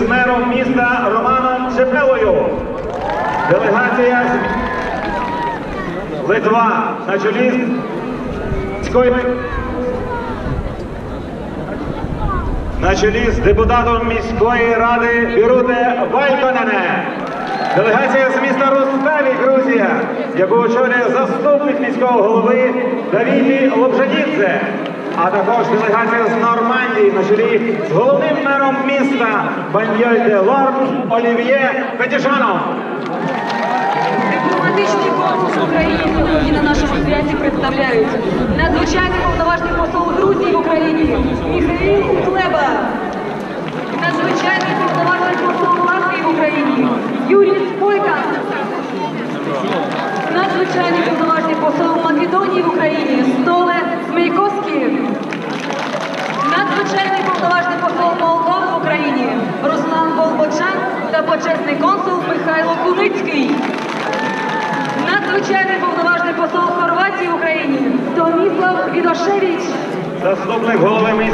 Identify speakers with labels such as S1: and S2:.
S1: з мером міста Романом Чепелою. Делегація з Литва на чолі з На чолі з депутатом міської ради Біруте Вайконене. Делегація з міста Руставі, Грузія, яку очолює заступник міського голови Давіді Лобжанідзе. А також делегація з Нормандії на чолі з головним мером міста Баньоль де Лорд Олів'є Петішанов.
S2: Дипломатичний корпус України сьогодні на нашому святі представляють. Надзвичайний повноважний посол Грузії в Україні Міхаїл Куклеба, надзвичайний повноважний посол Латвії в Україні Юрій Спойкан, надзвичайний повноважний посол Македонії в Україні Столе Смейковський, надзвичайний повноважний посол почесний консул Михайло Куницький. Надзвичайний повноважний посол Хорватії в Україні Томіслав Відошевич.
S1: Заступник голови міської